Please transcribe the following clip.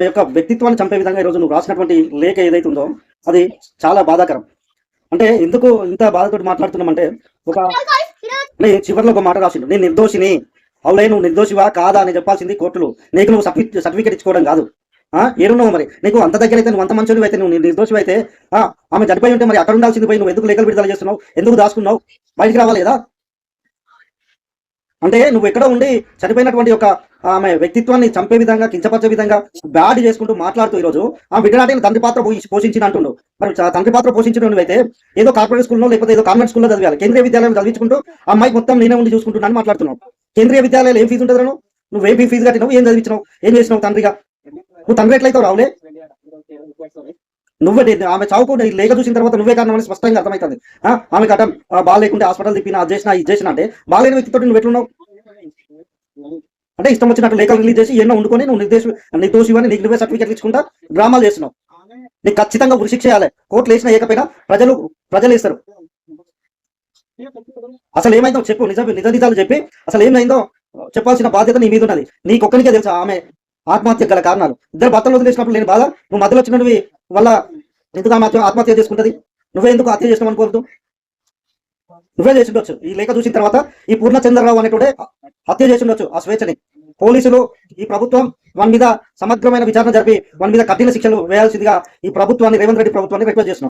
యొక్క వ్యక్తిత్వాన్ని చంపే విధంగా ఈరోజు నువ్వు రాసినటువంటి లేఖ ఏదైతే ఉందో అది చాలా బాధాకరం. అంటే ఎందుకు ఇంత బాధతో మాట్లాడుతున్నామంటే ఒక చివరిలో ఒక మాట రాసిండు నేను నిర్దోషిని అవులే నువ్వు నిర్దోషివా? కాదా? అని చెప్పాల్సింది కోర్టులు. నీకు నువ్వు సర్టిఫికేట్ సర్టిఫికేట్ ఇచ్చుకోవడం కాదు. ఆ? ఏడున్నావు మరి. నీకు అంత దగ్గర అయితే నువ్వు అంత మంచి అయితే నువ్వు నిర్దోషి అయితే ఆమె చనిపోయి ఉంటే మరి అక్కడ ఉండాల్సింది పోయి నువ్వు ఎందుకు లేఖలు విడుదల చేస్తున్నావు? ఎందుకు దాచుకున్నావు? బయటికి రావాలి కదా అంటే నువ్వు ఎక్కడ ఉండి చనిపోయినటువంటి ఒక ఆమె వ్యక్తిత్వాన్ని చంపే విధంగా కించపరిచే విధంగా బ్యాడ్ చేసుకుంటూ మాట్లాడుతూ ఈరోజు ఆ బిడ్డనాటిని తండ్రి పాత్ర పోషి- పోషించిన అంటుండు. మరి తండ్రి పాత్ర పోషించడం అయితే ఏదో కార్పొరేట్ స్కూల్లో లేకపోతే ఏదో కాన్వెంట్ స్కూల్లో చదివాలి. కేంద్రీయ విద్యాలయం చదివించుకుంటూ అమ్మాయి అమ్మాయికి మొత్తం నేనే ఉండి చూసుకుంటున్నాను మాట్లాడుతున్నావు. కేంద్రీయ విద్యాలయాలు ఏం ఫీజు ఉంటుంది నువ్వు నువ్వు ఏం ఫీజు కట్టినావు? ఏం చదివించినావు? ఏం చేసినావు తండ్రిగా? నువ్వు తండ్రి ఎట్లయితే రావులే? నువ్వే ఆమె చావుకు లేక చూసిన తర్వాత నువ్వే కారణం అని స్పష్టంగా అర్థమవుతుంది. ఆమె కట్టం బాగా లేకుంటే హాస్పిటల్ తిప్పినా అది చేసినా ఇది చేసినా అంటే బాగాలేని వ్యక్తితో నువ్వు ఎట్లున్నావు? అంటే ఇష్టం వచ్చినట్టు లేఖలు రిలీజ్ చేసి ఎన్నో వండుకొని నువ్వు నిర్దేశ నిర్దోషివని నీకు నువ్వే సర్టిఫికెట్ ఇచ్చుకుంటా డ్రామాలు చేస్తున్నావు. నీకు ఖచ్చితంగా ఉరి శిక్ష చేయాలి కోర్టులు వేసినా ఏకపోయినా ప్రజలు ప్రజలు వేస్తారు. అసలు ఏమైందో చెప్పు నిజ నిజ నిజాలు చెప్పి అసలు ఏమైందో చెప్పాల్సిన బాధ్యత నీ మీద ఉన్నది. నీకొక్కనికే తెలుసా ఆమె ఆత్మహత్య గల కారణాలు. ఇద్దరు భర్తలు వదిలేసినప్పుడు నేను బాధ నువ్వు మధ్యలో వచ్చినవి వల్ల ఎందుకు ఆమె ఆత్మహత్య చేసుకుంటది? నువ్వే ఎందుకు హత్య చేసినావు అనుకోవద్దు? నువ్వే చేసి ఉండొచ్చు. ఈ లేఖ చూసిన తర్వాత ఈ పూర్ణచంద్రరావు అనేటువంటి హత్య చేసి ఉండొచ్చు ఆ స్వేచ్ఛని. పోలీసులు ఈ ప్రభుత్వం వాని మీద సమగ్రమైన విచారణ జరిపి వాని మీద కఠిన శిక్షలు వేయాల్సిందిగా ఈ ప్రభుత్వాన్ని రేవంత్ రెడ్డి ప్రభుత్వాన్ని రిక్వెస్ట్ చేస్తున్నాం.